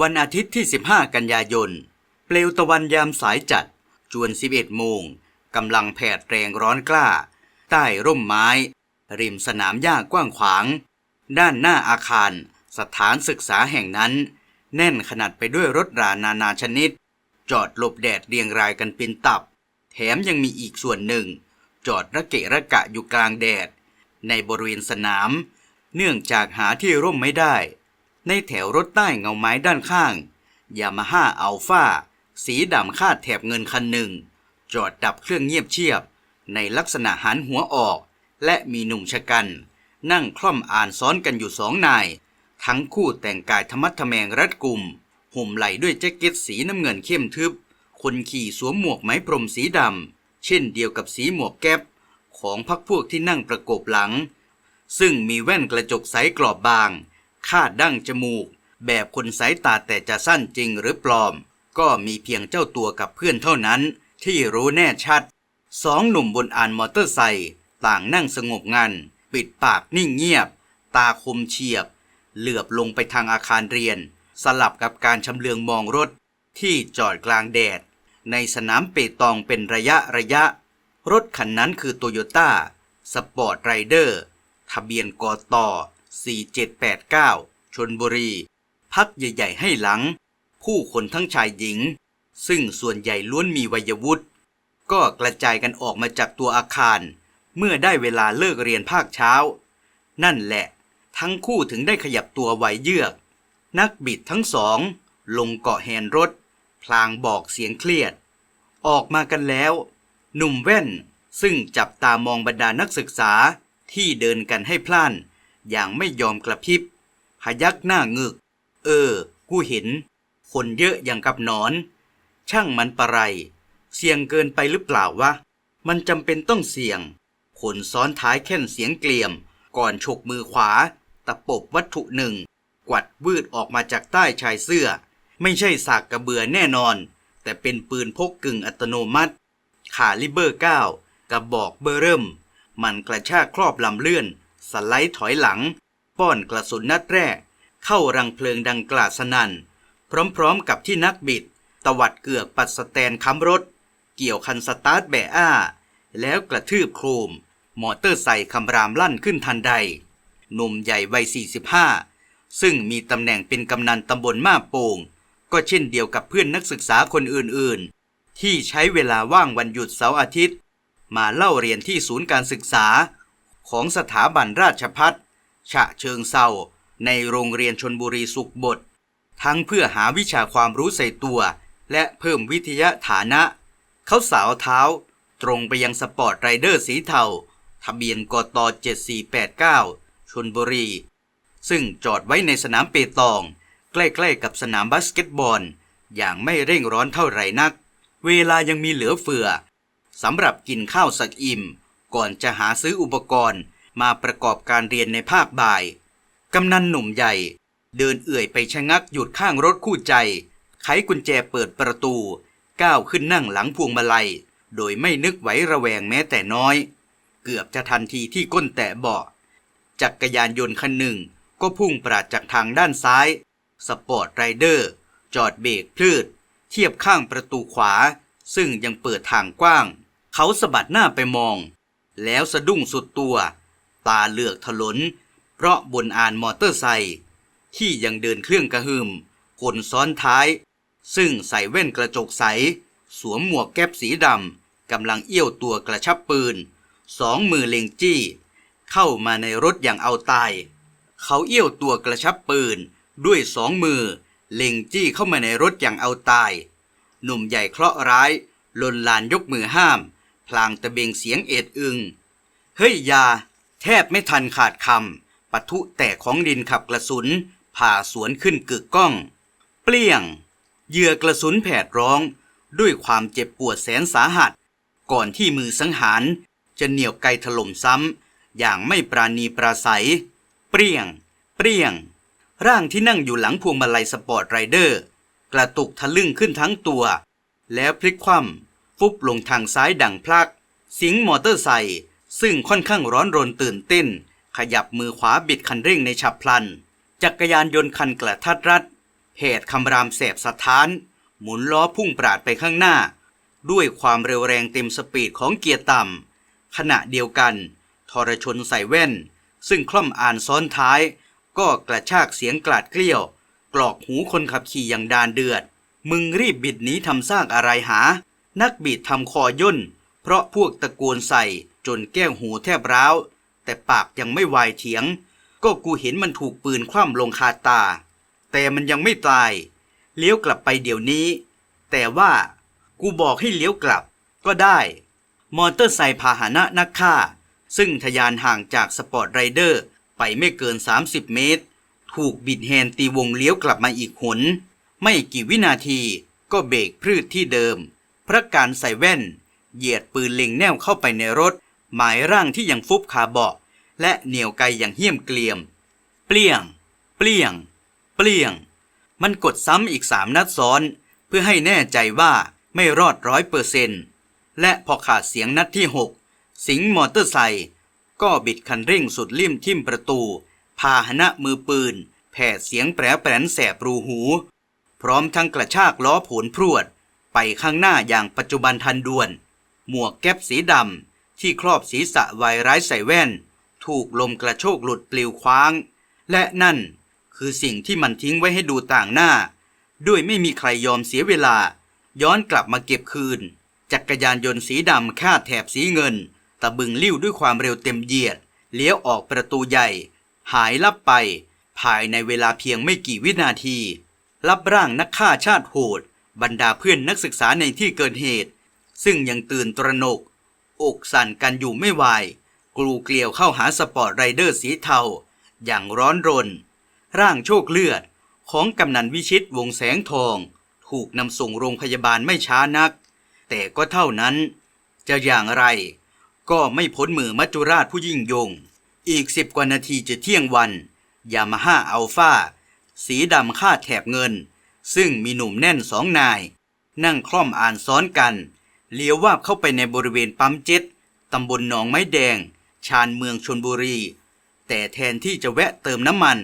วันอาทิตย์ที่ 15 กันยายน เปลวตะวันยามสายจัด จวน 11 โมงกำลังแผดแรงร้อนกล้า ใต้ร่มไม้ ริมสนามหญ้ากว้างขวาง ด้านหน้าอาคาร สถานศึกษาแห่งนั้น แน่นขนาดไปด้วยรถรานานาชนิด จอดหลบแดดเรียงรายกันเป็นตับ แถมยังมีอีกส่วนหนึ่ง จอดระเกะระกะอยู่กลางแดด ในบริเวณสนาม เนื่องจากหาที่ร่มไม่ได้ ในแถวรถใต้เงาไม้ด้านข้างยามาฮ่าอัลฟาสีดำคาดแถบเงินคันหนึ่ง จอดดับเครื่องเงียบเชียบ ในลักษณะหันหัวออก และมีหนุ่มชะกัน นั่งคล่อมอ่านซ้อนกันอยู่สองนาย ทั้งคู่แต่งกายธรรมัดทแมงรัดกุม ห่มไหลด้วยแจ็คเก็ตสีน้ำเงินเข้มทึบ คนขี่สวมหมวกไหมพรมสีดำ เช่นเดียวกับสีหมวกแก๊ปของพักพวกที่นั่งประกบหลัง ซึ่งมีแว่นกระจกใสกรอบบาง คาดดั้งจมูก แบบคนสายตาแต่จะสั้นจริงหรือปลอม ก็มีเพียงเจ้าตัวกับเพื่อนเท่านั้น ที่รู้แน่ชัดสองหนุ่มบนอานมอเตอร์ไซค์ต่างนั่งสงบงัน ปิดปากนิ่งเงียบ ตาคมเฉียบ เหลือบลงไปทางอาคารเรียน สลับกับการชำเลืองมองรถ ที่จอดกลางแดด ในสนามเปตองเป็นระยะระยะ รถคันนั้นคือโตโยต้าสปอร์ตไรเดอร์ทะเบียนกอตอ 4789 ชนบุรี พักใหญ่ๆให้หลัง ผู้คนทั้งชายหญิง ซึ่งส่วนใหญ่ล้วนมีวัยวุฒิก็กระจายกันออกมาจากตัวอาคาร เมื่อได้เวลาเลิกเรียนภาคเช้า นั่นแหละ ทั้งคู่ถึงได้ขยับตัวไหวเยือก นักบิดทั้งสอง ลงเกาะแฮนรถ พลางบอกเสียงเครียด ออกมากันแล้ว หนุ่มแว่นซึ่งจับตามองบรรดานักศึกษาที่เดินกันให้พล่าน อย่างไม่ยอมกระพริบพยักหน้างึก เออ กูเห็น คนเยอะอย่างกับหนอน ช่างมันปะไรเสี่ยงเกินไปหรือเปล่าวะ มันจำเป็นต้องเสี่ยงคนซ้อนท้ายแค่นเสียงเกลียม ก่อนฉกมือขวา ตะปบวัตถุหนึ่ง กวัดวืดออกมาจากใต้ชายเสื้อ ไม่ใช่สากกระเบือแน่นอน แต่เป็นปืนพกกึ่งอัตโนมัติ ขาลิเบอร์ 9กระบอกเบอร์เริ่ม มันกระชากครอบลำเลื่อน สไลด์ถอยหลัง ป้อนกระสุนนัดแรก เข้ารังเพลิงดังกลาสนัน่น พร้อมๆกับที่นักบิด ตวัดเกือกปัดสแตนค้ำรถ เกี่ยวคันสตาร์ทแบะอ้า แล้วกระทืบโครม มอเตอร์ไซค์คำรามลั่นขึ้นทันใดหนุ่มใหญ่วัย 45 ซึ่งมีตำแหน่งเป็นกำนันตำบลมาโป่ง ก็เช่นเดียวกับเพื่อนนักศึกษาคนอื่นๆ ที่ใช้เวลาว่างวันหยุดเสาร์อาทิตย์ มาเล่าเรียนที่ศูนย์การศึกษา ของสถาบันราชพัฒฉะเชิงเซาในโรงเรียนชนบุรีสุขบดทั้งเพื่อหาวิชาความรู้ใส่ตัว และเพิ่มวิทยาฐานะ เขาสาวเท้า ตรงไปยังสปอร์ตไรเดอร์สีเทาทะเบียนกต7489 ชนบุรี ซึ่งจอดไว้ในสนามเปตอง ใกล้ๆกับสนามบาสเกตบอล อย่างไม่เร่งร้อนเท่าไหร่นัก เวลายังมีเหลือเฟือสำหรับกินข้าวสักอิ่ม ก่อนจะหาซื้ออุปกรณ์มาประกอบการเรียนในภาคบ่าย กำนันหนุ่มใหญ่ เดินเอื่อยไปชะงักหยุดข้างรถคู่ใจ ไขกุญแจเปิดประตู ก้าวขึ้นนั่งหลังพวงมาลัย โดยไม่นึกไหวระแวงแม้แต่น้อย เกือบจะทันทีที่ก้นแตะเบาะจักรยานยนต์คันหนึ่ง ก็พุ่งปราดจากทางด้านซ้าย สปอร์ตไรเดอร์ จอดเบรกพลืด เทียบข้างประตูขวา ซึ่งยังเปิดทางกว้าง เขาสะบัดหน้าไปมอง แล้วสะดุ้งสุดตัว ตาเหลือกถลน เพราะบนอานมอเตอร์ไซค์ที่ยังเดินเครื่องกระหึ่มคนซ้อนท้าย ซึ่งใส่แว่นกระจกใส สวมหมวกแก๊ปสีดำกำลังเอี้ยวตัวกระชับปืน สองมือเล็งจี้ เข้ามาในรถอย่างเอาตาย เขาเอี้ยวตัวกระชับปืน ด้วยสองมือ เล็งจี้เข้ามาในรถอย่างเอาตาย หนุ่มใหญ่เคราะห์ร้ายลนลานยกมือห้าม พลางตะเบงเสียงเอ็ดอึง เฮ้ยยา แทบไม่ทันขาดคำปะทุแตกของดินขับกระสุน ผ่าสวนขึ้นกึกก้อง เปลี่ยง เหยื่อกระสุนแผดร้อง ด้วยความเจ็บปวดแสนสาหัส ก่อนที่มือสังหาร จะเหนี่ยวไกถล่มซ้ำ อย่างไม่ปราณีปราศัย เปรี้ยง เปรี้ยง ร่างที่นั่งอยู่หลังพวงมาลัยสปอร์ตไรเดอร์ กระตุกทะลึ่งขึ้นทั้งตัว แล้วพลิกคว่ำ ฟุบลงทางซ้ายดังพลัก สิงมอเตอร์ไซค์ซึ่งค่อนข้างร้อนรนตื่นเต้น ขยับมือขวาบิดคันเร่งในฉับพลัน จักรยานยนต์คันกระทัดรัดเหตุคำรามแสบสะท้าน หมุนล้อพุ่งปราดไปข้างหน้า ด้วยความเร็วแรงเต็มสปีดของเกียร์ต่ำขณะเดียวกัน ทรชนใส่แว่น ซึ่งคล่อมอ่านซ้อนท้าย ก็กระชากเสียงกลาดเกลี้ยว กรอกหูคนขับขี่อย่างดานเดือด มึงรีบบิดหนีทำซากอะไรหา นักบิดทำคอย่น เพราะพวกตะโกนใส่จนแก้วหูแทบร้าว แต่ปากยังไม่วายเถียง ก็กูเห็นมันถูกปืนคว่ำลงคาตา แต่มันยังไม่ตาย เลี้ยวกลับไปเดี๋ยวนี้ แต่ว่ากูบอกให้เลี้ยวกลับ ก็ได้ มอเตอร์ไซค์พาหนะนักฆ่า ซึ่งทะยานห่างจากสปอร์ตไรเดอร์ไปไม่เกิน 30 เมตร ถูกบิดแฮนตีวงเลี้ยวกลับมาอีกหน ไม่กี่วินาทีก็เบรกพืชที่เดิม พระการใส่แว่น เหยียดปืนเล็งแนวเข้าไปในรถ หมายร่างที่ยังฟุบคาเบาะและเหนียวไกอย่างเหี้ยมเกลียม เปลี่ยง เปลี่ยง เปลี่ยง มันกดซ้ำอีกสามนัดซ้อน เพื่อให้แน่ใจว่าไม่รอดร้อยเปอร์เซนต์และพอขาดเสียงนัดที่หกสิงมอเตอร์ไซค์ก็บิดคันเร่งสุดลิ่มทิ่มประตู พาหนะมือปืน แผดเสียงแปรแปรนแสบรูหู พร้อมทั้งกระชากล้อผลพรวด ไปข้างหน้าอย่างปัจจุบันทันด่วน หมวกแก๊ปสีดำที่ครอบศีรษะไวร้ายใส่แว่น ถูกลมกระโชกหลุดปลิวคว้าง และนั่นคือสิ่งที่มันทิ้งไว้ให้ดูต่างหน้า ด้วยไม่มีใครยอมเสียเวลา ย้อนกลับมาเก็บคืน จักรยานยนต์สีดำคาดแถบสีเงิน ตะบึงลิ้วด้วยความเร็วเต็มเหยียด เลี้ยวออกประตูใหญ่ หายลับไป ภายในเวลาเพียงไม่กี่วินาที รับร่างนักฆ่าชาติโหด บรรดาเพื่อนนักศึกษาในที่เกิดเหตุ ซึ่งยังตื่นตระหนก อกสั่นกันอยู่ไม่ไหวกลูเกลียวเข้าหาสปอร์ตไรเดอร์สีเทา อย่างร้อนรน ร่างโชคเลือดของกำนันวิชิตวงแสงทอง ถูกนำส่งโรงพยาบาลไม่ช้านัก แต่ก็เท่านั้น จะอย่างไร ก็ไม่พ้นมือมัจจุราชผู้ยิ่งยง อีกสิบกว่านาทีจะเที่ยงวัน ยามาฮ่าอัลฟาสีดำคาดแถบเงิน ซึ่งมีหนุ่มแน่นสองนาย นั่งคล่อมอ่านซ้อนกัน เลี้ยววาบเข้าไปในบริเวณปั๊มเจ็ตตำบลหนองไม้แดง ชานเมืองชนบุรี แต่แทนที่จะแวะเติมน้ำมัน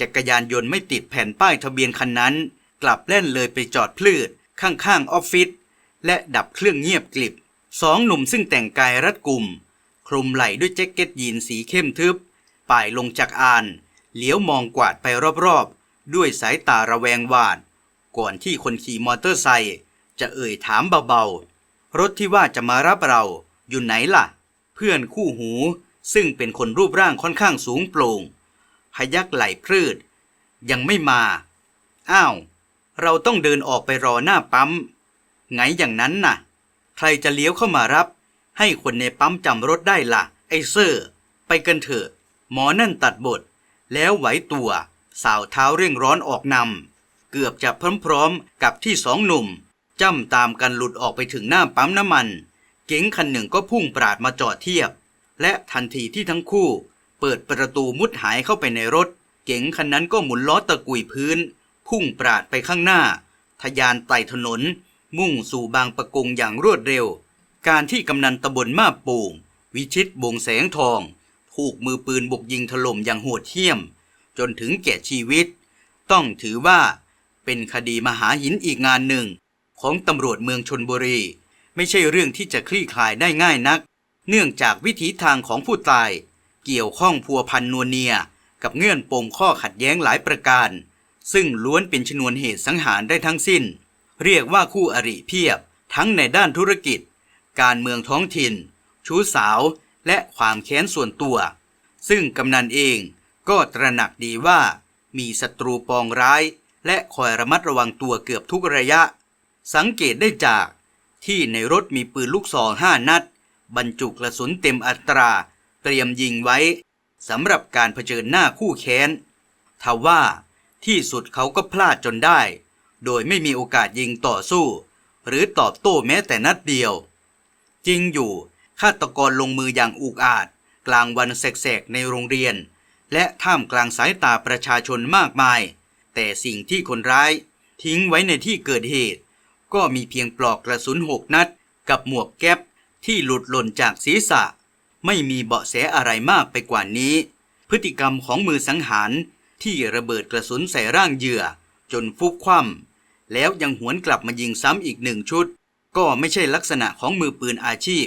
จักรยานยนต์ไม่ติดแผ่นป้ายทะเบียนคันนั้น กลับแล่นเลยไปจอดพลืดข้างๆออฟฟิศและดับเครื่องเงียบกลิบสองหนุ่มซึ่งแต่งกายรัดกุม คลุมไหล่ด้วยแจ็คเก็ตยีนสีเข้มทึบ ป่ายลงจากอานเหลียวมองกวาดไปรอบๆ ด้วยสายตาระแวงหวาด ก่อนที่คนขี่มอเตอร์ไซค์จะเอ่ยถามเบาๆ รถที่ว่าจะมารับเราอยู่ไหนล่ะ เพื่อนคู่หูซึ่งเป็นคนรูปร่างค่อนข้างสูงโปร่งพยักไหล่พรืด ยังไม่มา อ้าว เราต้องเดินออกไปรอหน้าปั๊ม ไงอย่างนั้นน่ะ ใครจะเลี้ยวเข้ามารับ ให้คนในปั๊มจำรถได้ล่ะ ไอ้เซอร์ ไปกันเถอะ หมอนั่นตัดบท แล้วไหวตัว สาวเท้าเร่งร้อนออกนำ เกือบจะพร้อมๆกับที่สองหนุ่มจ้ำตามกันหลุดออกไปถึงหน้าปั๊มน้ำมัน เก๋งคันหนึ่งก็พุ่งปราดมาจอดเทียบ และทันทีที่ทั้งคู่ เปิดประตูมุดหายเข้าไปในรถ เก๋งคันนั้นก็หมุนล้อตะกุยพื้น พุ่งปราดไปข้างหน้าทะยานไต่ถนน มุ่งสู่บางปะกงอย่างรวดเร็ว การที่กำนันตำบลมาปูงวิชิตบงแสงทอง ถูกมือปืนบุกยิงถล่มอย่างโหดเหี้ยม จนถึงแก่ชีวิต ต้องถือว่า เป็นคดีมหาหินอีกงานหนึ่ง ของตำรวจเมืองชนบุรี ไม่ใช่เรื่องที่จะคลี่คลายได้ง่ายนัก เนื่องจากวิถีทางของผู้ตาย เกี่ยวข้องพัวพันนัวเนีย กับเงื่อนปมข้อขัดแย้งหลายประการ ซึ่งล้วนเป็นชนวนเหตุสังหารได้ทั้งสิ้น เรียกว่าคู่อริเพียบ ทั้งในด้านธุรกิจ การเมืองท้องถิ่น ชู้สาวและความแค้นส่วนตัว ซึ่งกำนันเองก็ตระหนักดีว่ามีศัตรูปองร้าย และคอยระมัดระวังตัวเกือบทุกระยะ สังเกตได้จากที่ในรถมีปืนลูกซองห้านัด บรรจุกระสุนเต็มอัตรา เตรียมยิงไว้สำหรับการเผชิญหน้าคู่แค้นทว่าที่สุดเขาก็พลาดจนได้ โดยไม่มีโอกาสยิงต่อสู้ หรือตอบโต้แม้แต่นัดเดียว จริงอยู่ฆาตกรลงมืออย่างอุกอาจ กลางวันแสกๆในโรงเรียน และท่ามกลางสายตาประชาชนมากมาย แต่สิ่งที่คนร้ายทิ้งไว้ในที่เกิดเหตุ ก็มีเพียงปลอกกระสุนหกนัด กับหมวกแก๊ปที่หลุดหล่นจากศีรษะ ไม่มีเบาะแสอะไรมากไปกว่านี้ พฤติกรรมของมือสังหารที่ระเบิดกระสุนใส่ร่างเหยื่อ จนฟุบคว่ำแล้วยังหวนกลับมายิงซ้ำอีกหนึ่งชุด ก็ไม่ใช่ลักษณะของมือปืนอาชีพ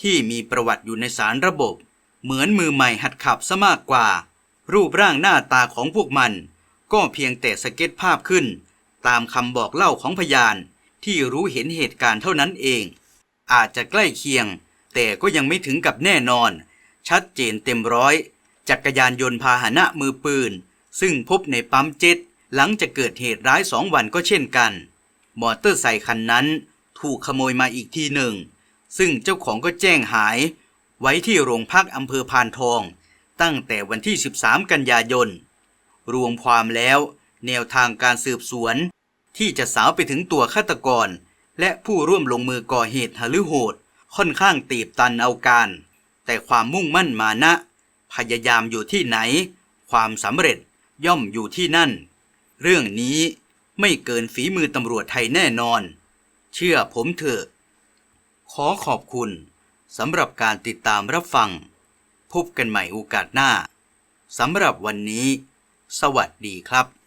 ที่มีประวัติอยู่ในสารระบบ เหมือนมือใหม่หัดขับซะมากกว่า รูปร่างหน้าตาของพวกมัน ก็เพียงแต่สเก็ตภาพขึ้น ตามคำบอกเล่าของพยานที่รู้เห็นเหตุการณ์เท่านั้นเอง อาจจะใกล้เคียง แต่ก็ยังไม่ถึงกับแน่นอน ชัดเจนเต็มร้อย จักรยานยนต์พาหนะมือปืน ซึ่งพบในปั๊มเจ็ตหลังจากเกิดเหตุร้ายสองวันก็เช่นกัน มอเตอร์ไซคันนั้นถูกขโมยมาอีกทีหนึ่ง ซึ่งเจ้าของก็แจ้งหาย ไว้ที่โรงพักอำเภอพานทอง ตั้งแต่วันที่ 13 กันยายน รวมความแล้ว แนวทางการสืบสวน ที่จะสาวไปถึงตัวฆาตกร และผู้ร่วมลงมือก่อเหตุหฤโหด ค่อนข้างตีบตันเอาการ แต่ความมุ่งมั่นมานะ พยายามอยู่ที่ไหน ความสำเร็จย่อมอยู่ที่นั่น เรื่องนี้ไม่เกินฝีมือตำรวจไทยแน่นอน เชื่อผมเถอะ ขอขอบคุณสำหรับการติดตามรับฟัง พบกันใหม่โอกาสหน้าสำหรับวันนี้ สวัสดีครับ